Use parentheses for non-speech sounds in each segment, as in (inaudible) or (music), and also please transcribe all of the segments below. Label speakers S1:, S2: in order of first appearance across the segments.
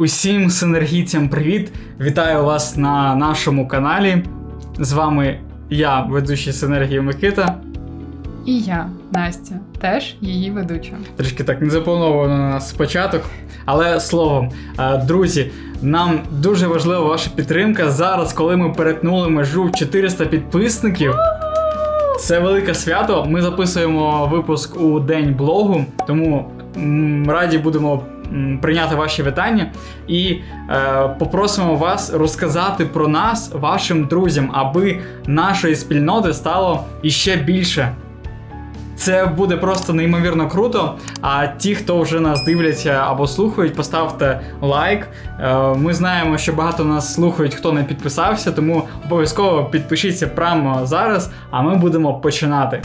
S1: Усім синергійцям привіт! Вітаю вас на нашому каналі. З вами я, ведучий синергії Микита.
S2: І я, Настя, теж її ведуча.
S1: Трішки так не заплановано на нас спочаток. Але словом, е, друзі, нам дуже важлива ваша підтримка. Зараз, коли ми перетнули межу в 400 підписників. Це велике свято. Ми записуємо випуск у день блогу, тому раді будемо прийняти ваші вітання і е, попросимо вас розказати про нас вашим друзям, аби нашої спільноти стало іще більше. Це буде просто неймовірно круто. А ті, хто вже нас дивляться або слухають, поставте лайк. Е, Ми знаємо, що багато нас слухають, хто не підписався, тому обов'язково підпишіться прямо зараз, а ми будемо починати.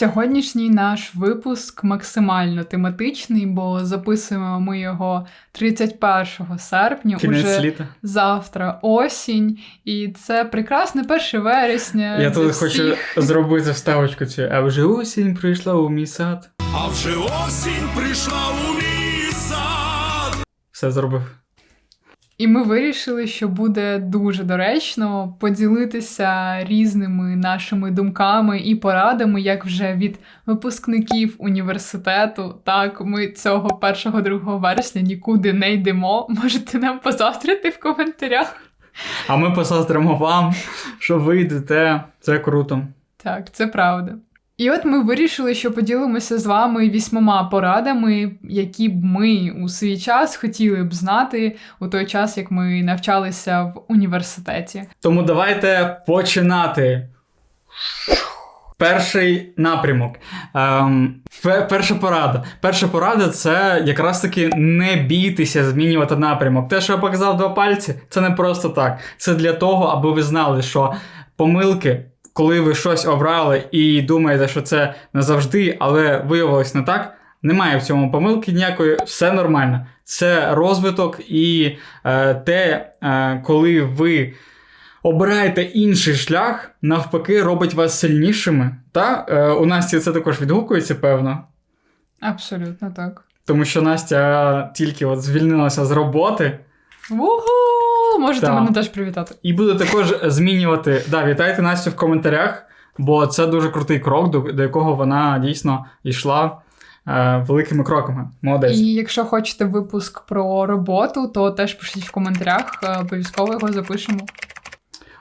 S2: Сьогоднішній наш випуск максимально тематичний, бо записуємо ми його 31 серпня,
S1: Кінець
S2: уже
S1: літа.
S2: завтра осінь, і це прекрасне 1 вересня.
S1: Я тут хочу зробити вставочку цю. А вже осінь прийшла у мій сад.
S3: А вже осінь прийшла у мій сад.
S1: Все зробив.
S2: І ми вирішили, що буде дуже доречно поділитися різними нашими думками і порадами, як вже від випускників університету. Так, ми цього 1-2 вересня нікуди не йдемо. Можете нам позастрити в коментарях.
S1: А ми посастримо вам, що ви йдете. Це круто.
S2: Так, це правда. І от ми вирішили, що поділимося з вами вісьмома порадами, які б ми у свій час хотіли б знати у той час, як ми навчалися в університеті.
S1: Тому давайте починати. Перший напрямок. Ем, перша порада. Перша порада це якраз таки не бійтеся змінювати напрямок. Те, що я показав два пальці, це не просто так. Це для того, аби ви знали, що помилки, коли ви щось обрали і думаєте, що це не завжди, але виявилось не так. Немає в цьому помилки ніякої, все нормально. Це розвиток і е, те, е, коли ви обираєте інший шлях, навпаки, робить вас сильнішими. Та е, у Насті це також відгукується, певно.
S2: Абсолютно так.
S1: Тому що Настя тільки от звільнилася з роботи
S2: Вугу! Можете
S1: Так.
S2: мене теж привітати.
S1: і буде також змінювати. Да, вітайте Настю в коментарях, бо це дуже крутий крок, до, до якого вона дійсно йшла е, великими кроками. Молодець.
S2: І якщо хочете випуск про роботу, то теж пишіть в коментарях, е, обов'язково його запишемо.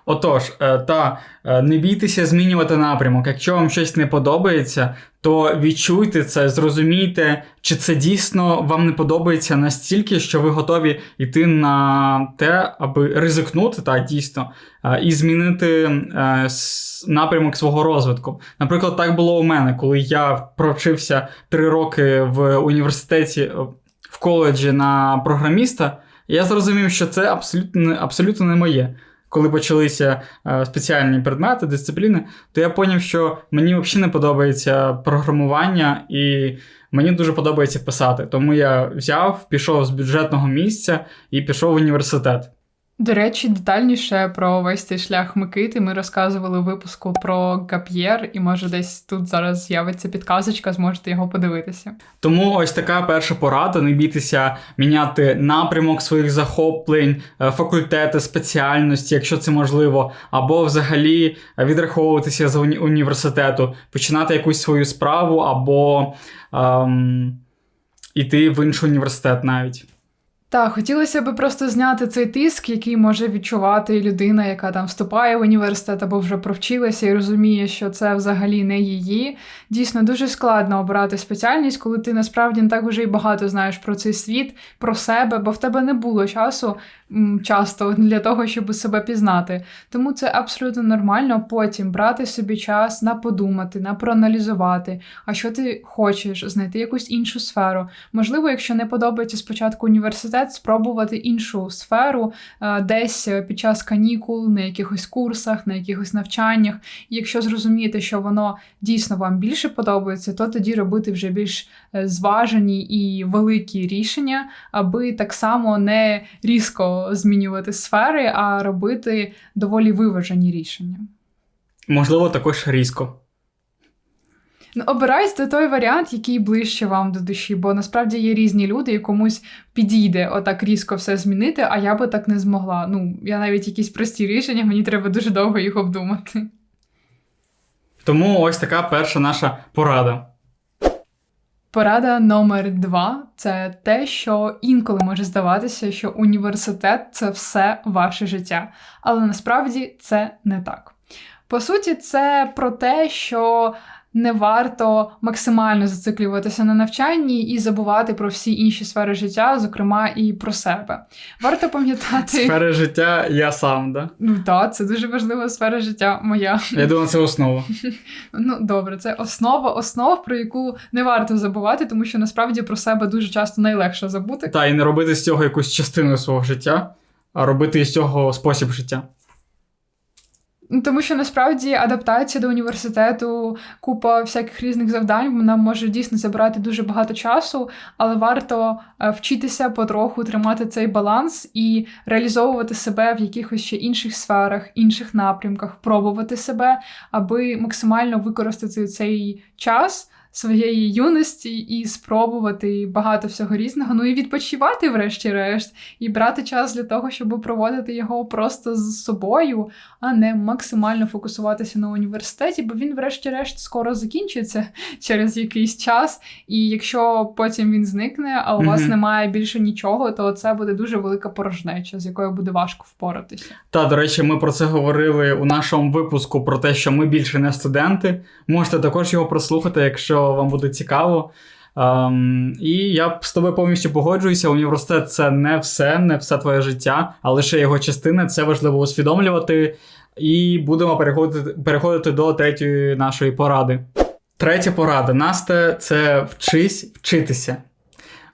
S1: Отож, е, та е, не бійтеся змінювати напрямок. Якщо вам щось не подобається, то відчуйте це, зрозумійте, чи це дійсно вам не подобається настільки, що ви готові йти на те, аби ризикнути, та дійсно, е, і змінити напрямок свого розвитку. Наприклад, так було у мене, коли я провчився три роки в університеті в коледжі на програміста. Я зрозумів, що це абсолютно, абсолютно не моє коли почалися е, спеціальні предмети, дисципліни, то я зрозумів, що мені взагалі не подобається програмування, і мені дуже подобається писати. Тому я взяв, пішов з бюджетного місця і пішов в університет.
S2: До речі, детальніше про весь цей шлях Микити ми розказували у випуску про Гап'єр, і може десь тут зараз з'явиться підказочка, зможете його подивитися.
S1: Тому ось така перша порада: не бійтеся міняти напрямок своїх захоплень, е, факультети, спеціальності, якщо це можливо, або взагалі відраховуватися з уні- університету, починати якусь свою справу, або ем, іти в інший університет навіть.
S2: Так, хотілося б просто зняти цей тиск, який може відчувати людина, яка там вступає в університет або вже провчилася і розуміє, що це взагалі не її. Дійсно, дуже складно обирати спеціальність, коли ти насправді не так уже й багато знаєш про цей світ, про себе, бо в тебе не було часу часто для того, щоб себе пізнати. Тому це абсолютно нормально потім брати собі час на подумати, на проаналізувати, а що ти хочеш, знайти якусь іншу сферу. Можливо, якщо не подобається спочатку університет, спробувати іншу сферу е, десь е, під час канікул, на якихось курсах, на якихось навчаннях. І якщо зрозумієте, що воно дійсно вам більше подобається, то тоді робити вже більш е, зважені і великі рішення, аби так само не різко змінювати сфери, а робити доволі виважені рішення.
S1: Можливо, також різко.
S2: Ну, обирайте той варіант, який ближче вам до душі, бо насправді є різні люди, і комусь підійде отак різко все змінити, а я би так не змогла. Ну, я навіть якісь прості рішення, мені треба дуже довго їх обдумати.
S1: Тому ось така перша наша порада.
S2: Порада номер два це те, що інколи може здаватися, що університет це все ваше життя. Але насправді це не так. По суті, це про те, що не варто максимально зациклюватися на навчанні і забувати про всі інші сфери життя, зокрема і про себе. Варто пам'ятати,
S1: Сфери життя я сам, да?
S2: ну так, це дуже важлива сфера життя моя.
S1: Я думаю, це основа. (laughs)
S2: Ну добре, це основа основ, про яку не варто забувати, тому що насправді про себе дуже часто найлегше забути.
S1: Та і не робити з цього якусь частину свого життя, а робити з цього спосіб життя.
S2: Ну, Тому що насправді адаптація до університету, купа всяких різних завдань, вона може дійсно забирати дуже багато часу, але варто е, вчитися потроху тримати цей баланс і реалізовувати себе в якихось ще інших сферах, інших напрямках, пробувати себе, аби максимально використати цей час. Своєї юності і спробувати багато всього різного. Ну і відпочивати, врешті-решт, і брати час для того, щоб проводити його просто з собою, а не максимально фокусуватися на університеті, бо він, врешті-решт, скоро закінчиться (laughs) через якийсь час. І якщо потім він зникне, а у вас
S1: Мгм.
S2: немає більше нічого, то це буде дуже велика порожнеча, з якою буде важко впоратися.
S1: Та, до речі, ми про це говорили у нашому випуску про те, що ми більше не студенти. Можете також його прослухати, якщо вам буде цікаво. Ем, і я з тобою повністю погоджуюся. Університет це не все, не все твоє життя, а лише його частина. Це важливо усвідомлювати. І будемо переходити, переходити до третьої нашої поради. Третя порада Насте це вчись вчитися.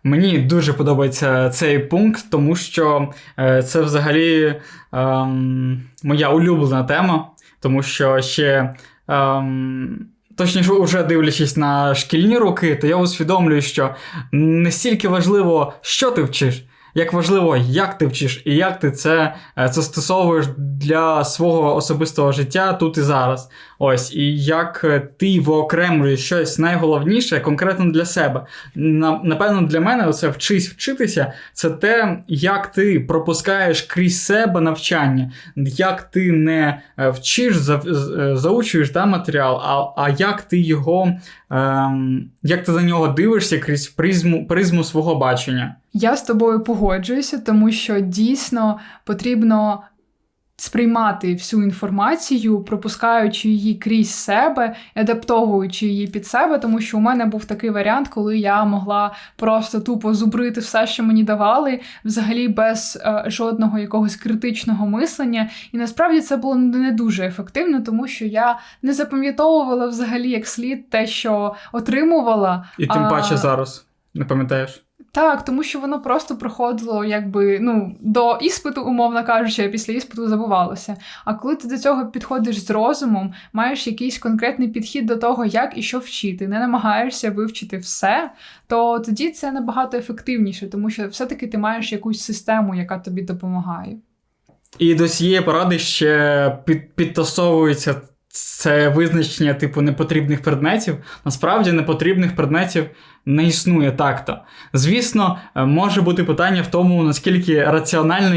S1: Мені дуже подобається цей пункт, тому що е, це взагалі ем, моя улюблена тема, тому що ще. Ем, Точніше, уже дивлячись на шкільні роки, то я усвідомлюю, що не стільки важливо, що ти вчиш, як важливо, як ти вчиш, і як ти це е, застосовуєш для свого особистого життя тут і зараз. Ось, і як е, ти виокремлюєш щось найголовніше конкретно для себе. Напевно, для мене це вчись вчитися, це те, як ти пропускаєш крізь себе навчання, як ти не е, вчиш, заучуєш да, матеріал, а, а як ти його, ем, як ти на нього дивишся крізь призму, призму свого бачення.
S2: Я з тобою погоджуюся, тому що дійсно потрібно сприймати всю інформацію, пропускаючи її крізь себе, адаптовуючи її під себе, тому що у мене був такий варіант, коли я могла просто тупо зубрити все, що мені давали, взагалі без е, жодного якогось критичного мислення. І насправді це було не дуже ефективно, тому що я не запам'ятовувала взагалі як слід те, що отримувала.
S1: І тим
S2: А,
S1: паче зараз. Не пам'ятаєш?
S2: Так, тому що воно просто проходило якби ну до іспиту, умовно кажучи, а після іспиту забувалося. А коли ти до цього підходиш з розумом, маєш якийсь конкретний підхід до того, як і що вчити, не намагаєшся вивчити все, то тоді це набагато ефективніше, тому що все-таки ти маєш якусь систему, яка тобі допомагає.
S1: І до цієї поради ще під, підтасовується це визначення типу непотрібних предметів. Насправді непотрібних предметів не існує так-то. Звісно, е, може бути питання в тому, наскільки раціонально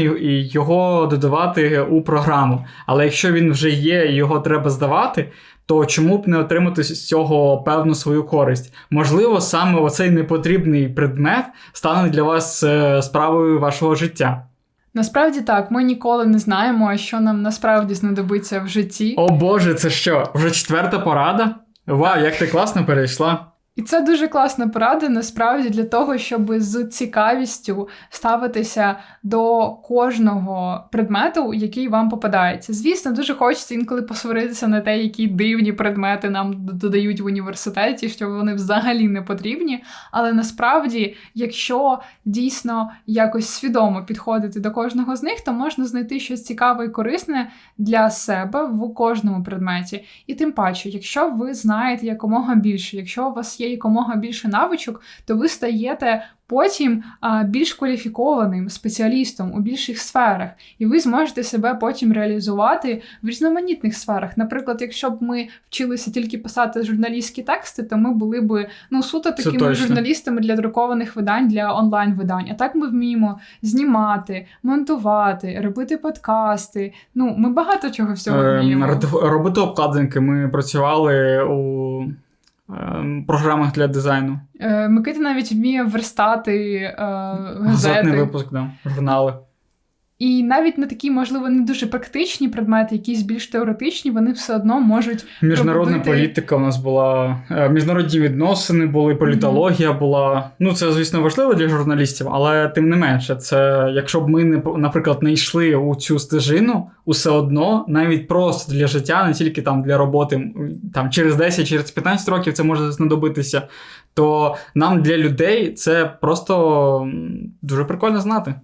S1: його додавати у програму. Але якщо він вже є і його треба здавати, то чому б не отримати з цього певну свою користь? Можливо, саме оцей непотрібний предмет стане для вас е, справою вашого життя.
S2: Насправді так, ми ніколи не знаємо, що нам насправді знадобиться в житті.
S1: О Боже, це що? Вже четверта порада? Вау, як ти класно перейшла.
S2: І це дуже класна порада, насправді, для того, щоб з цікавістю ставитися до кожного предмету, який вам попадається. Звісно, дуже хочеться інколи посваритися на те, які дивні предмети нам додають в університеті, що вони взагалі не потрібні. Але насправді, якщо дійсно якось свідомо підходити до кожного з них, то можна знайти щось цікаве і корисне для себе в кожному предметі. І тим паче, якщо ви знаєте якомога більше, якщо у вас є якомога більше навичок, то ви стаєте потім а, більш кваліфікованим спеціалістом у більших сферах, і ви зможете себе потім реалізувати в різноманітних сферах. Наприклад, якщо б ми вчилися тільки писати журналістські тексти, то ми були б ну суто такими журналістами для друкованих видань, для онлайн видань. А так ми вміємо знімати, монтувати, робити подкасти. Ну, ми багато чого всього
S1: Е,
S2: вміємо.
S1: Робити обкладинки. Ми працювали у програмах для дизайну.
S2: Е, Микита навіть вміє верстати газети.
S1: Газетний випуск, да, журнали.
S2: І навіть на такі, можливо, не дуже практичні предмети, якісь більш теоретичні, вони все одно можуть
S1: Міжнародна
S2: робити-
S1: політика у нас була, е, міжнародні відносини були, політологія була. Ну, це, звісно, важливо для журналістів, але тим не менше, це якщо б ми не наприклад не йшли у цю стежину, усе одно, навіть просто для життя, не тільки там для роботи, там через 10, через 15 років це може знадобитися. То нам для людей це просто дуже прикольно знати.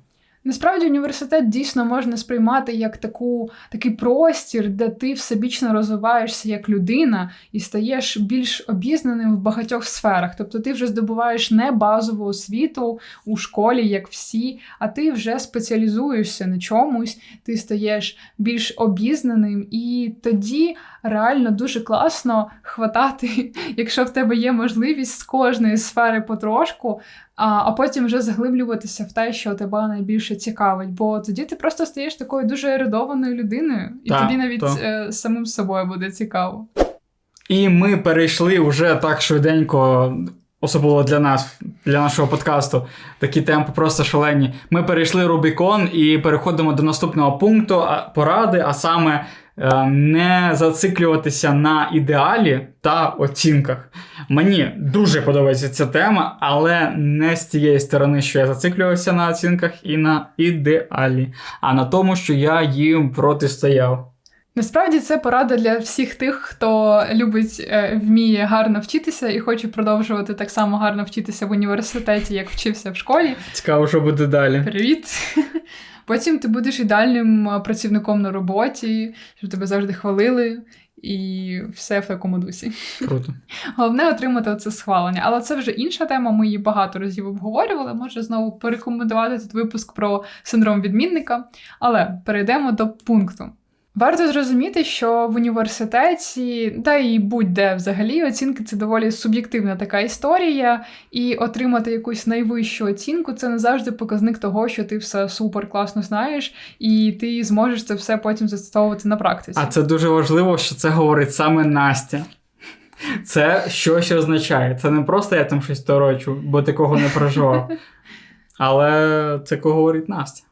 S2: Насправді університет дійсно можна сприймати як таку, такий простір, де ти всебічно розвиваєшся як людина і стаєш більш обізнаним в багатьох сферах. Тобто ти вже здобуваєш не базову освіту у школі, як всі, а ти вже спеціалізуєшся на чомусь, ти стаєш більш обізнаним, і тоді реально дуже класно хватати, (laughs) якщо в тебе є можливість з кожної сфери потрошку, а, а потім вже заглиблюватися в те, що тебе найбільше цікавить. Бо тоді ти просто стаєш такою дуже ерудованою людиною, і
S1: Так,
S2: тобі навіть
S1: так.
S2: е, самим собою буде цікаво.
S1: І ми перейшли вже так швиденько, особливо для нас, для нашого подкасту, такі темпи просто шалені. Ми перейшли Рубікон і переходимо до наступного пункту поради, а саме не зациклюватися на ідеалі та оцінках. Мені дуже подобається ця тема, але не з тієї сторони, що я зациклювався на оцінках і на ідеалі, а на тому, що я їм протистояв.
S2: Насправді це порада для всіх тих, хто любить, е, вміє гарно вчитися і хоче продовжувати так само гарно вчитися в університеті, як вчився в школі.
S1: Цікаво, що буде далі.
S2: Привіт! Потім ти будеш ідеальним працівником на роботі, щоб тебе завжди хвалили, і все в такому дусі.
S1: Круто. (laughs)
S2: Головне отримати це схвалення. Але це вже інша тема. Ми її багато разів обговорювали. Може знову порекомендувати тут випуск про синдром відмінника. Але перейдемо до пункту. Варто зрозуміти, що в університеті, та і будь-де взагалі, оцінки це доволі суб'єктивна така історія, і отримати якусь найвищу оцінку це не завжди показник того, що ти все супер класно знаєш, і ти зможеш це все потім застосовувати на практиці.
S1: А це дуже важливо, що це говорить саме Настя. Це щось означає. Це не просто я там щось торочу, бо такого не проживав. (laughs) Але це кого говорить Настя.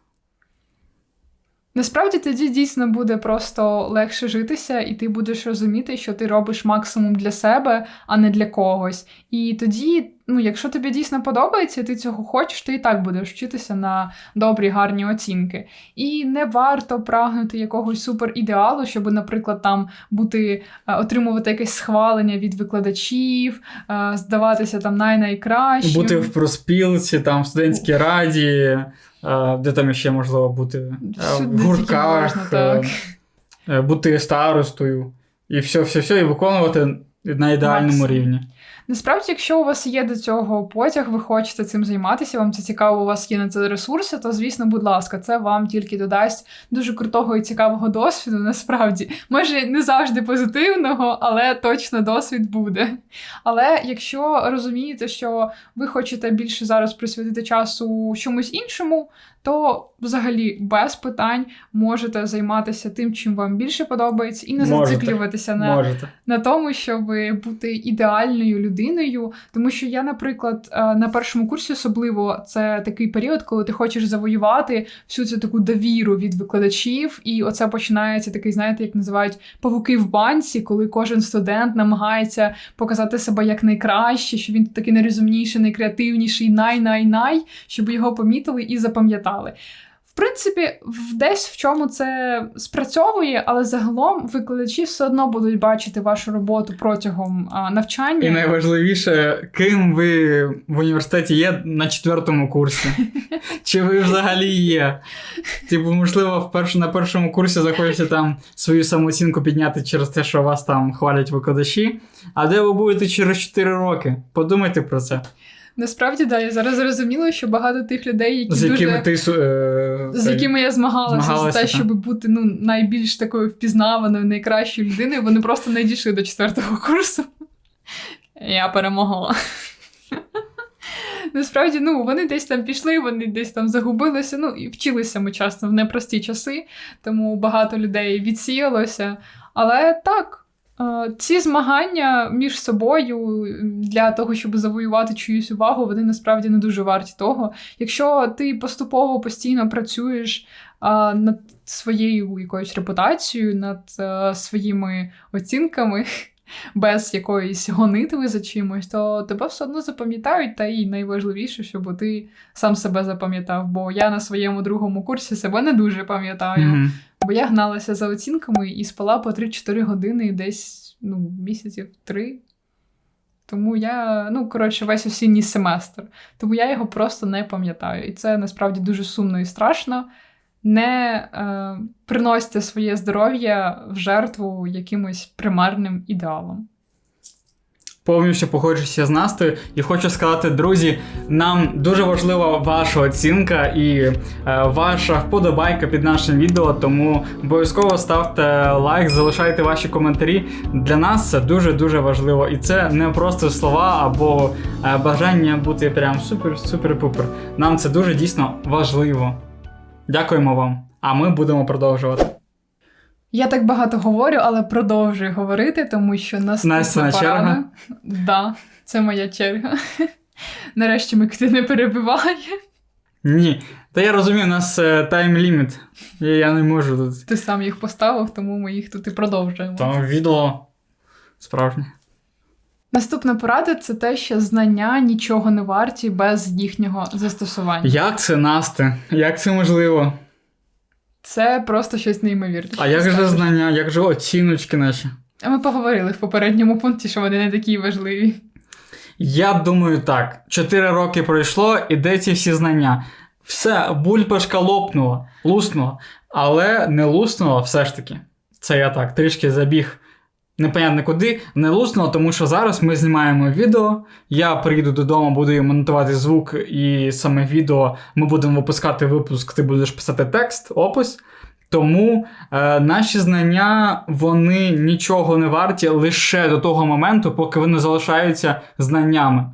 S2: Насправді тоді дійсно буде просто легше житися, і ти будеш розуміти, що ти робиш максимум для себе, а не для когось. І тоді, ну, якщо тобі дійсно подобається, ти цього хочеш, ти і так будеш вчитися на добрі, гарні оцінки. І не варто прагнути якогось суперідеалу, щоб, наприклад, там бути, е, отримувати якесь схвалення від викладачів, е, здаватися там най-найкращим.
S1: Бути в проспілці, там в студентській раді, е, де там ще можливо бути
S2: Всюди
S1: в гуртках,
S2: можна, так.
S1: бути старостою, і все, все, все, і виконувати на ідеальному
S2: Максимум.
S1: рівні.
S2: Насправді, якщо у вас є до цього потяг, ви хочете цим займатися, вам це цікаво, у вас є на це ресурси, то звісно, будь ласка, це вам тільки додасть дуже крутого і цікавого досвіду. Насправді, може не завжди позитивного, але точно досвід буде. Але якщо розумієте, що ви хочете більше зараз присвятити часу чомусь іншому, то взагалі без питань можете займатися тим, чим вам більше подобається, і не
S1: Можете.
S2: зациклюватися на
S1: Можете.
S2: на тому, щоб бути ідеальною людиною. Тому що я, наприклад, е, на першому курсі особливо це такий період, коли ти хочеш завоювати всю цю таку довіру від викладачів, і оце починається такий, знаєте, як називають павуки в банці, коли кожен студент намагається показати себе як найкраще, що він такий найрозумніший, найкреативніший, най-най-най, щоб його помітили і запам'ятали. В принципі, десь в чому це спрацьовує, але загалом викладачі все одно будуть бачити вашу роботу протягом а, навчання.
S1: І найважливіше, ким ви в університеті є на четвертому курсі. (laughs) Чи ви взагалі є? Типу, можливо, в перш, на першому курсі захочете там свою самооцінку підняти через те, що вас там хвалять викладачі. А де ви будете через 4 роки? Подумайте про це.
S2: Насправді, да, я зараз зрозуміла, що багато тих людей, які
S1: З
S2: дуже
S1: якими ти су- е,
S2: з якими я змагалася,
S1: Змагалася,
S2: за те, щоб бути ну, найбільш такою впізнаваною, найкращою людиною, вони просто не дійшли до четвертого курсу. Я перемогла. Насправді, ну, вони десь там пішли, вони десь там загубилися. Ну, і вчилися ми часто в непрості часи, тому багато людей відсіялося. Але так, ці змагання між собою для того, щоб завоювати чиюсь увагу, вони насправді не дуже варті того. Якщо ти поступово постійно працюєш над своєю якоюсь репутацією, над е, своїми оцінками, без якоїсь гонитви за чимось, то тебе все одно запам'ятають, та і найважливіше, щоб ти сам себе запам'ятав. Бо я на своєму другому курсі себе не дуже пам'ятаю.
S1: Мгм.
S2: Бо я гналася за оцінками і спала по 3-4 години десь ну, місяців три. Тому я, ну, коротше, весь осінній семестр. Тому я його просто не пам'ятаю. І це насправді дуже сумно і страшно. Не е, приносьте своє здоров'я в жертву якимось примарним ідеалом.
S1: Повністю погоджуюся з Настею і хочу сказати, друзі, нам дуже важлива ваша оцінка і е, ваша вподобайка під нашим відео. Тому обов'язково ставте лайк, залишайте ваші коментарі. Для нас це дуже дуже важливо. І це не просто слова або е, бажання бути прям супер-супер-пупер. Нам це дуже дійсно важливо. Дякуємо вам. А ми будемо продовжувати.
S2: Я так багато говорю, але продовжую говорити, тому що наступна
S1: черга?
S2: Да, це моя черга. (laughs) Нарешті Микита не перебиває.
S1: Ні, та я розумію, у нас е, тайм-ліміт. Я, я не можу тут.
S2: Ти сам їх поставив, тому ми їх тут і продовжуємо.
S1: Там відео справжнє.
S2: Наступна порада це те, що знання нічого не варті без їхнього застосування.
S1: Як це, Насте? Як це можливо?
S2: Це просто щось неймовірне.
S1: А як же знання, як же оціночки наші?
S2: А ми поговорили в попередньому пункті, що вони не такі важливі.
S1: Я думаю так: 4 роки пройшло, і де ці всі знання? Все, бульбашка лопнула, луснула, але не луснула все ж таки. Це я так, трішки забіг. Непонятно куди, не луснуло, тому що зараз ми знімаємо відео. Я приїду додому, буду монтувати звук, і саме відео ми будемо випускати випуск, ти будеш писати текст, опис. Тому е, наші знання вони нічого не варті лише до того моменту, поки вони залишаються знаннями.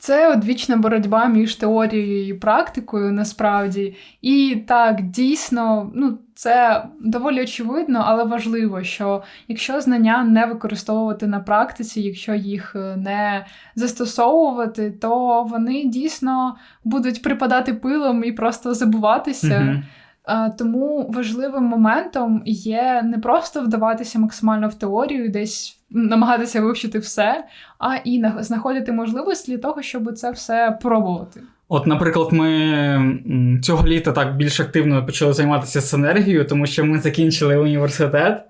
S2: Це одвічна боротьба між теорією і практикою, насправді. І так, дійсно, ну, це доволі очевидно, але важливо, що якщо знання не використовувати на практиці, якщо їх е, не застосовувати, то вони дійсно будуть припадати пилом і просто забуватися. Е, Тому важливим моментом є не просто вдаватися максимально в теорію, десь намагатися вивчити все, а і на- знаходити можливості для того, щоб це все пробувати.
S1: От, наприклад, ми цього літа так більш активно почали займатися синергією, тому що ми закінчили університет.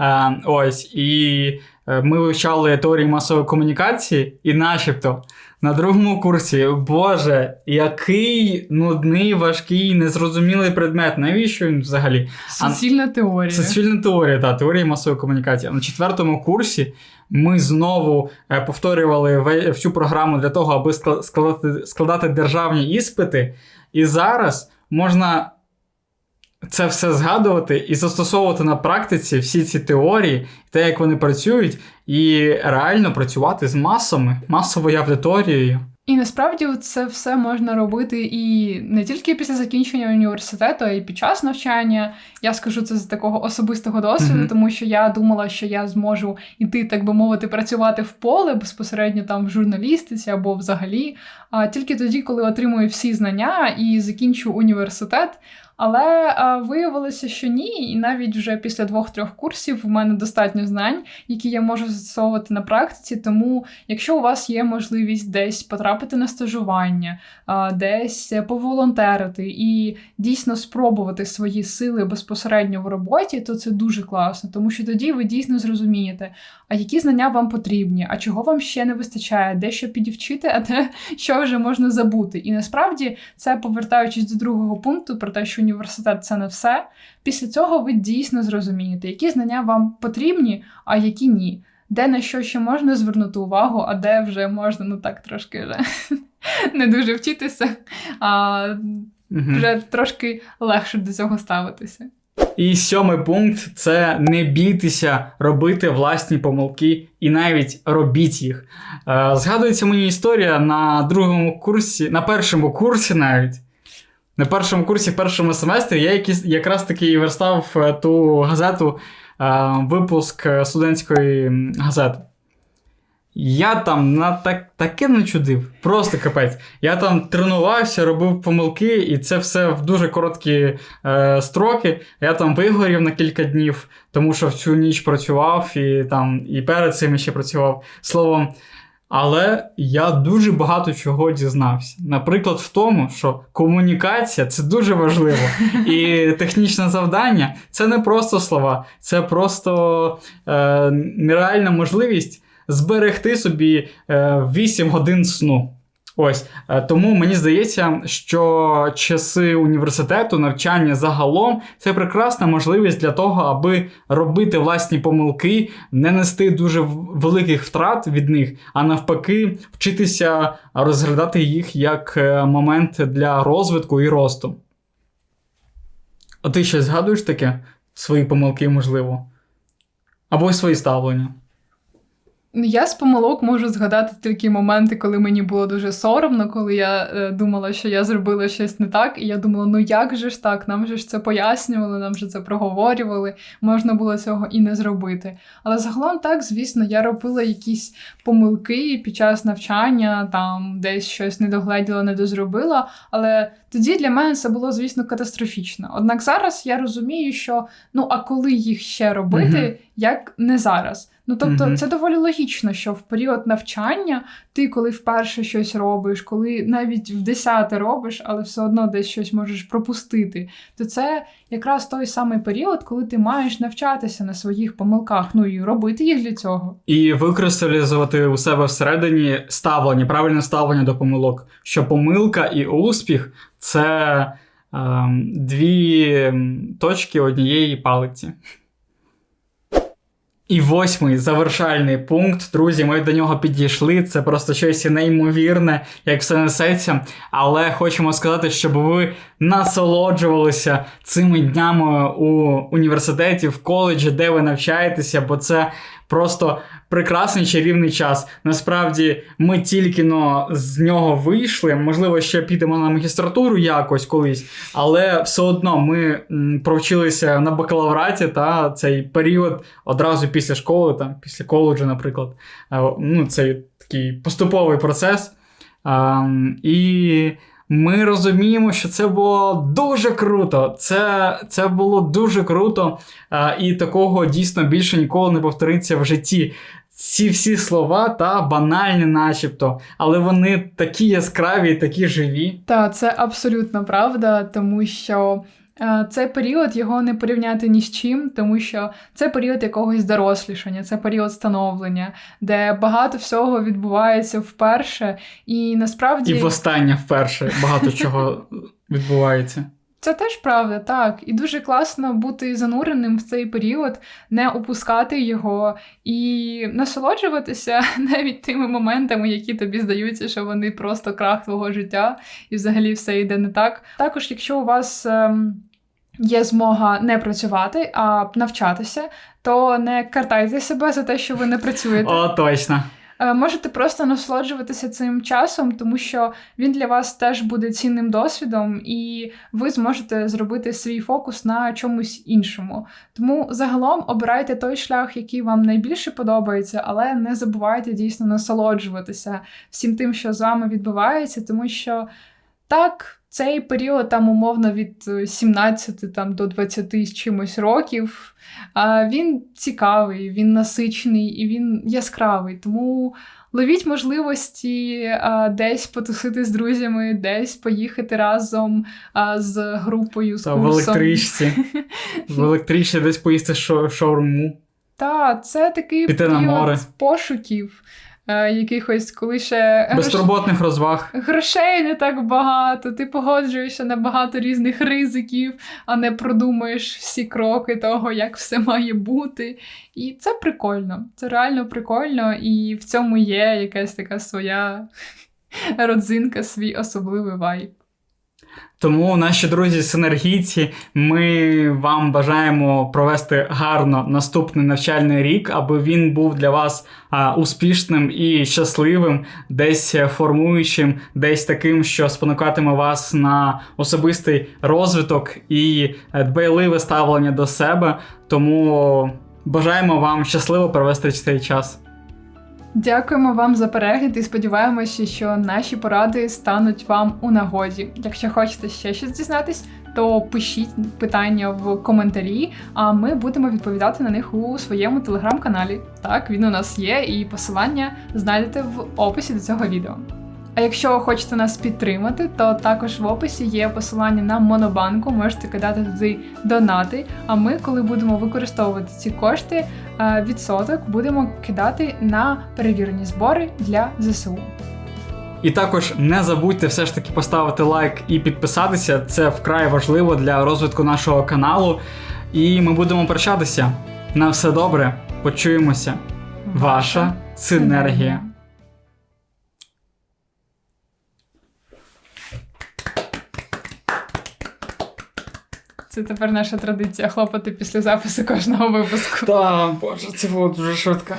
S1: Е, ось, і е, ми вивчали теорії масової комунікації, і начебто на другому курсі, Боже, який нудний, важкий, незрозумілий предмет. Навіщо він взагалі?
S2: Суцільна теорія.
S1: Це спільна теорія, та теорія масової комунікації. На четвертому курсі ми знову е, повторювали всю програму для того, аби складати, складати державні іспити. І зараз можна це все згадувати і застосовувати на практиці всі ці теорії, те, як вони працюють, і реально працювати з масами, масовою аудиторією.
S2: І насправді це все можна робити і не тільки після закінчення університету, а й під час навчання. Я скажу це з такого особистого досвіду,
S1: Мгм.
S2: тому що я думала, що я зможу іти, так би мовити, працювати в поле безпосередньо там в журналістиці або взагалі. А тільки тоді, коли отримую всі знання і закінчу університет. Але е, виявилося, що ні, і навіть вже після двох-трьох курсів в мене достатньо знань, які я можу застосовувати на практиці. Тому, якщо у вас є можливість десь потрапити на стажування, е, десь поволонтерити і дійсно спробувати свої сили безпосередньо в роботі, то це дуже класно, тому що тоді ви дійсно зрозумієте, а які знання вам потрібні, а чого вам ще не вистачає, де що підівчити, а де (laughs) що вже можна забути. І насправді це повертаючись до другого пункту про те, що університет це не все. Після цього ви дійсно зрозумієте, які знання вам потрібні, а які ні. Де на що ще можна звернути увагу, а де вже можна ну так трошки вже (laughs) не дуже вчитися, а вже трошки легше до цього ставитися.
S1: І сьомий пункт це не бійтеся робити власні помилки і навіть робіть їх. Е, Згадується мені історія на другому курсі, на першому курсі навіть. На першому курсі, в першому семестрі я якраз таки верстав е, ту газету, е, випуск е, студентської газети. Я там на так, таке начудив, просто капець. Я там тренувався, робив помилки, і це все в дуже короткі е, строки. Я там вигорів на кілька днів, тому що всю ніч працював і там і перед цим ще працював словом. Але я дуже багато чого дізнався. Наприклад, в тому, що комунікація це дуже важливо. І технічне завдання це не просто слова, це просто е, нереальна можливість зберегти собі е, 8 годин сну. Ось е, тому мені здається, що часи університету, навчання загалом це прекрасна можливість для того, аби робити власні помилки, не нести дуже великих втрат від них, а навпаки, вчитися розглядати їх як е, момент для розвитку і росту. А ти ще згадуєш таке? Свої помилки, можливо? Або свої ставлення?
S2: Ну, Я з помилок можу згадати тільки моменти, коли мені було дуже соромно, коли я е, думала, що я зробила щось не так, і я думала, ну як же ж так? Нам же ж це пояснювали, нам же це проговорювали, можна було цього і не зробити. Але загалом так, звісно, я робила якісь помилки під час навчання, там десь щось не догледіла, не дозробила. Але тоді для мене це було, звісно, катастрофічно. Однак зараз я розумію, що ну а коли їх ще робити,
S1: Мгм.
S2: як не зараз. Ну тобто,
S1: Мгм.
S2: це доволі логічно, що в період навчання ти, коли вперше щось робиш, коли навіть в десяте робиш, але все одно десь щось можеш пропустити, то це якраз той самий період, коли ти маєш навчатися на своїх помилках, ну і робити їх для цього.
S1: І викристалізувати у себе всередині ставлення, правильне ставлення до помилок. Що помилка і успіх це ем, дві точки однієї палиці. І восьмий завершальний пункт. Друзі, ми до нього підійшли. Це просто щось неймовірне, як все несеться. Але хочемо сказати, щоб ви насолоджувалися цими днями у університеті, в коледжі, де ви навчаєтеся, бо це просто прекрасний чарівний час. Насправді, ми тільки но з нього вийшли. Можливо, ще підемо на магістратуру якось колись, але все одно ми провчилися на бакалавраті та цей період одразу після школи, там, після коледжу, наприклад. Е, Ну, цей такий поступовий процес. І ми розуміємо, що це було дуже круто. Це, це було дуже круто, і такого дійсно більше ніколи не повториться в житті. Ці всі слова та банальні, начебто, але вони такі яскраві, і такі живі.
S2: Та це абсолютно правда, тому що е, цей період його не порівняти ні з чим, тому що це період якогось дорослішання, це період становлення, де багато всього відбувається вперше, і насправді
S1: І востаннє вперше багато чого (laughs) відбувається.
S2: Це теж правда, так. І дуже класно бути зануреним в цей період, не опускати його і насолоджуватися (laughs) навіть тими моментами, які тобі здаються, що вони просто крах твого життя, і взагалі все йде не так. Також, якщо у вас. ем, Є змога не працювати, а навчатися, то не картайте себе за те, що ви не працюєте.
S1: О, точно.
S2: Е, Можете просто насолоджуватися цим часом, тому що він для вас теж буде цінним досвідом, і ви зможете зробити свій фокус на чомусь іншому. Тому загалом обирайте той шлях, який вам найбільше подобається, але не забувайте дійсно насолоджуватися всім тим, що з вами відбувається, тому що так. Цей період там умовно від е, 17 там, до 20 з чимось років. Він цікавий, він насичений і він яскравий. Тому ловіть можливості десь потусити з друзями, десь поїхати разом з групою, з
S1: Та в електричці. (laughs) В електричці десь поїсти шо- шаурму.
S2: Та, це такий
S1: Піти
S2: період пошуків. Е, Якихось, коли ще грош-
S1: розваг.
S2: грошей не так багато, ти погоджуєшся на багато різних ризиків, а не продумуєш всі кроки того, як все має бути. І це прикольно. Це реально прикольно, і в цьому є якась така своя (laughs) родзинка, свій особливий вайб.
S1: Тому, наші друзі, синергійці, ми вам бажаємо провести гарно наступний навчальний рік, аби він був для вас успішним і щасливим, десь формуючим, десь таким, що спонукатиме вас на особистий розвиток і дбайливе ставлення до себе. Тому бажаємо вам щасливо провести цей час.
S2: Дякуємо вам за перегляд і сподіваємося, що наші поради стануть вам у нагоді. Якщо хочете ще щось дізнатись, то пишіть питання в коментарі, а ми будемо відповідати на них у своєму телеграм-каналі. Так, він у нас є, і посилання знайдете в описі до цього відео. А якщо хочете нас підтримати, то також в описі є посилання на Монобанку, можете кидати туди донати. А ми, коли будемо використовувати ці кошти, е, відсоток будемо кидати на перевірені збори для ЗСУ.
S1: І також не забудьте все ж таки поставити лайк і підписатися. Це вкрай важливо для розвитку нашого каналу. І ми будемо прощатися. На все добре. Почуємося. Ваша синергія.
S2: Це тепер наша традиція хлопати після запису кожного випуску.
S1: Та, боже, це було дуже швидко.